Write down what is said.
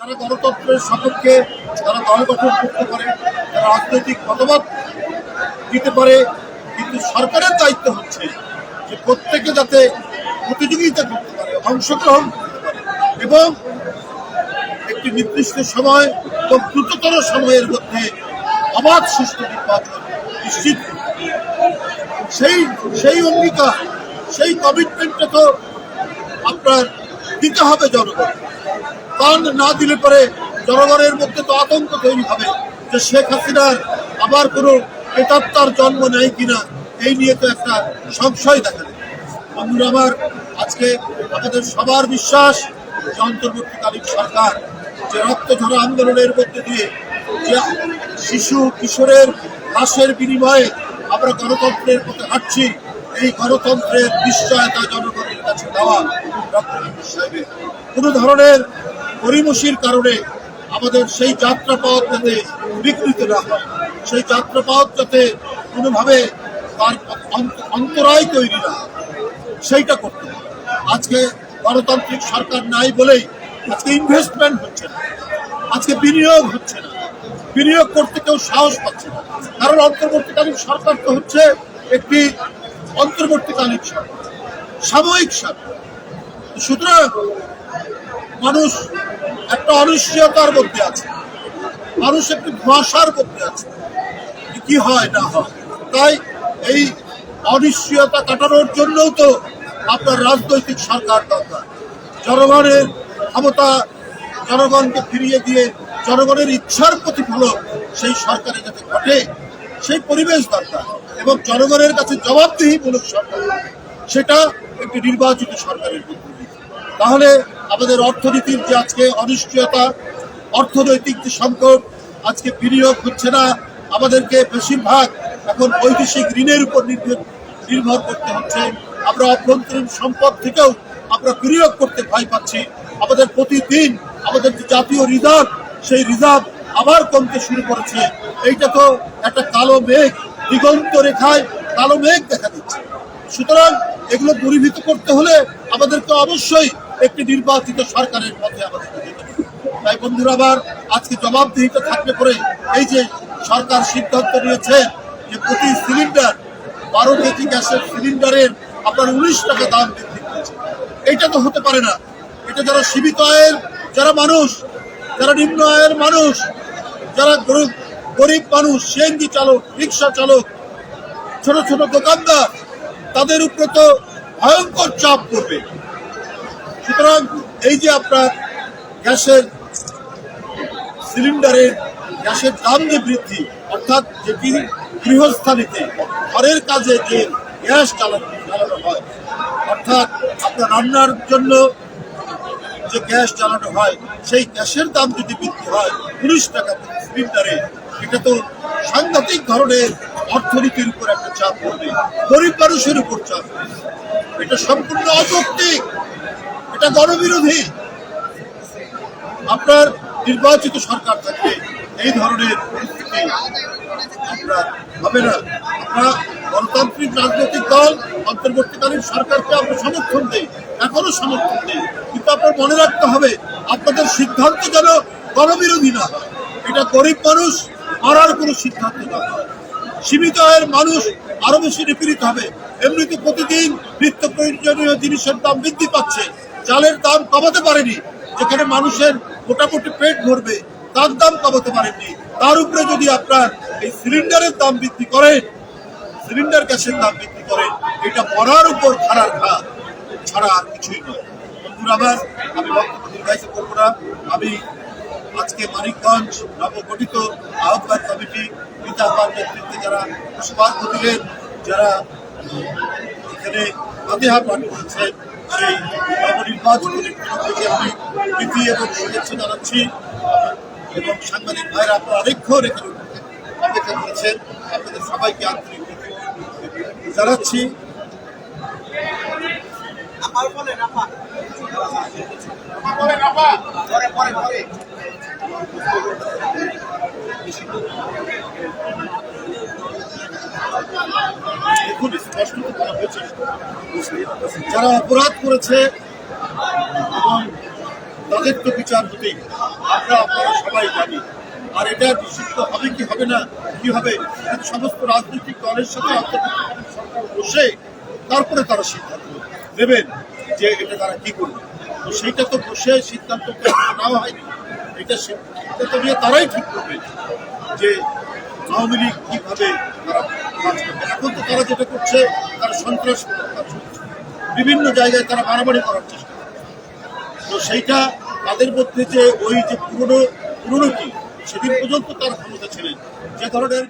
যারা গণতন্ত্রের সপক্ষে, যারা দল গঠন করতে পারে তারা রাজনৈতিক মতামত দিতে পারে, কিন্তু সরকারের দায়িত্ব হচ্ছে যে প্রত্যেকে যাতে প্রতিযোগিতা করতে পারে, অংশগ্রহণ এবং একটি নির্দিষ্ট সময় এবং দ্রুততর সময়ের মধ্যে অবাধ সুষ্ঠু নির্বাচন নিশ্চিত সেই সেই অঙ্গীকার, সেই কমিটমেন্টটা তো আপনার দিতে হবে জনগণ ফান্ড না দিলে পরে জনগণের মধ্যে তো আতঙ্ক তৈরি হবে যে শেখ হাসিনার আবার কোনো প্রেতাত্মার জন্ম নেয় কিনা, এই নিয়ে তো একটা সংশয় দেখা দেবে বন্ধুরা আমার, আজকে আমাদের সবার বিশ্বাস যে অন্তর্বর্তীকালীন সরকার যে রক্ত ঝরা আন্দোলনের মধ্যে দিয়ে যে শিশু, কিশোরের লাশের বিনিময়ে আমরা গণতন্ত্রের পথে হাঁটছি, এই গণতন্ত্রের নিশ্চয়তা জনগণের কাছে দেওয়া, ডক্টর সাহেবের। কোনো ধরনের পরিমসির কারণে আমাদের সেই যাত্রাপথ যাতে বিকৃত না হয়, সেই যাত্রাপথ যাতে কোনোভাবে তার অন্তরায় তৈরি না সেইটা করতে। আজকে গণতান্ত্রিক সরকার নাই বলেই আজকে ইনভেস্টমেন্ট হচ্ছে না, আজকে বিনিয়োগ হচ্ছে না, বিনিয়োগ করতে কেউ সাহস পাচ্ছে না কারণ অন্তর্বর্তীকালীন সরকার তো হচ্ছে একটি অন্তর্বর্তীকালীন সরকার, সাময়িক সরকার সুতরাং মানুষ একটা অনিশ্চয়তার মধ্যে আছে। মানুষ একটি ধোঁয়াশার মধ্যে আছে। কি হয়, না হয়। তাই এই অনিশ্চয়তা কাটানোর জন্যও তো আপনার রাজনৈতিক সরকার দরকার। জনগণের ক্ষমতা, জনগণকে ফিরিয়ে দিয়ে জনগণের ইচ্ছার প্রতিফলন সেই সরকারে যাতে ঘটে, সেই পরিবেশ দরকার এবং জনগণের কাছে জবাবদিহিমূলক সরকার। সেটা একটি নির্বাচিত সরকারের তাহলে আমাদের অর্থনীতির যে আজকে অনিশ্চয়তা, অর্থনৈতিক যে সংকট, আজকে বিনিয়োগ হচ্ছে না। আমাদেরকে বেশিরভাগ এখন বৈদেশিক ঋণের উপর নির্ভর নির্ভর করতে হচ্ছে। আমরা অভ্যন্তরীণ সম্পদ থেকেও আমরা বিনিয়োগ করতে ভয় পাচ্ছি। আমাদের প্রতিদিন আমাদের যে জাতীয় রিজার্ভ, সেই রিজার্ভ আবার কমতে শুরু করেছে। এইটা তো একটা কালো মেঘ, দিগন্ত রেখায় কালো মেঘ দেখা দিচ্ছে। সুতরাং এগুলো দূরীভূত করতে হলে আমাদেরকে অবশ্যই একটি নির্বাচিত সরকারের পথে আমাদেরকে যেতে তাই বন্ধুরা, আবার আজকে জবাবদিহিতা থাকলে পরে এই যে সরকার সিদ্ধান্ত নিয়েছে যে প্রতি সিলিন্ডার বারো কেজি গ্যাসের সিলিন্ডারের আপনার উনিশ টাকা দাম বৃদ্ধি করেছে। এইটা তো হতে পারে না। এটা যারা সীমিত আয়ের, যারা মানুষ, যারা নিম্ন আয়ের মানুষ, যারা গরিব গরিব মানুষ, সিএনজি চালক, রিক্সা চালক, ছোট ছোট দোকানদার, তাদের উপরে তো ভয়ঙ্কর চাপ পড়বে। সুতরাং এই যে আপনার গ্যাসের সিলিন্ডারের গ্যাসের দাম যে বৃদ্ধি, অর্থাৎ যেটি গৃহস্থালিতে ঘরের কাজে যে গ্যাস চালানো চালানো হয়, অর্থাৎ আপনার রান্নার জন্য যে গ্যাস চালানো হয়, সেই গ্যাসের দাম যদি বৃদ্ধি হয়, উনিশ টাকা সিলিন্ডারে, এটা তো সাংঘাতিক ধরনের অর্থনীতির উপর একটা চাপ পড়বে, গরিব মানুষের উপর চাপ। এটা সম্পূর্ণ অযৌক্তিক এটা গণবিরোধী। আপনার নির্বাচিত সরকার থাকবে এই ধরনের পরিস্থিতি আপনার হবে না। আমরা গণতান্ত্রিক রাজনৈতিক দল, অন্তর্বর্তীকালীন সরকারকে আমরা সমর্থন দিই। এখনও সমর্থন দিই। কিন্তু আপনার মনে রাখতে হবে, আপনাদের সিদ্ধান্ত যেন গণবিরোধী না এটা গরিব মানুষ মারার কোনো সিদ্ধান্ত না সীমিত আয়ের মানুষ আরও বেশি নিপীড়িত হবে। এমনিতে প্রতিদিন নিত্য প্রয়োজনীয় জিনিসের দাম বৃদ্ধি পাচ্ছে। চালের দাম কমাতে পারেনি। যেখানে মানুষের মোটামুটি পেট ভরবে, তার দাম কমাতে পারেননি। তার উপরে যদি আপনার এই সিলিন্ডারের দাম বৃদ্ধি করেন সিলিন্ডার গ্যাসের দাম বৃদ্ধি করেন এটা মরার উপর খাড়ার ঘা ছাড়া আর কিছুই নয়। বন্ধুরা আমার, আমি বক্তব্য করব না। আমি আজকে মানিকগঞ্জ নবগঠিত আহ্বান কমিটি, পিতা আহ্বান নেতৃত্বে যারা পুষ্পার্ঘ দিলেন যারা এখানে ফাতেহা পাঠ করেছেন নবনির্বাচিত প্রীতি এবং শুভেচ্ছা জানাচ্ছি এবং সাংবাদিক ভাইরা আপনারা অনেকক্ষণ এখানে অপেক্ষা করেছেন। আপনাদের সবাইকে আন্তরিক জানাচ্ছি। দেখুন স্পষ্ট তো হয়েছে যারা অপরাধ করেছে তাদের তো বিচার হতেই আমরা, আপনারা সবাই জানি। আর এটা নিষিদ্ধ হবে কি হবে না, কি হবে সমস্ত রাজনৈতিক দলের সাথে বসে তারপরে তারা সিদ্ধান্ত নেবেন যে এটা তারা কি করবে। তো সেইটা তো বসে সিদ্ধান্ত নেওয়া হয়নি এটা সিদ্ধান্ত নিয়ে তারাই ঠিক করবে যে আওয়ামী লীগ কীভাবে তারা কাজ করবে। এখন তো তারা যেটা করছে, তারা সন্ত্রাস বিভিন্ন জায়গায় তারা মারামারি করার চেষ্টা তো সেইটা তাদের মধ্যে যে ওই যে পুরনো পুরনো কি, সেদিন পর্যন্ত তার ক্ষমতা ছিলেন। যে ধরনের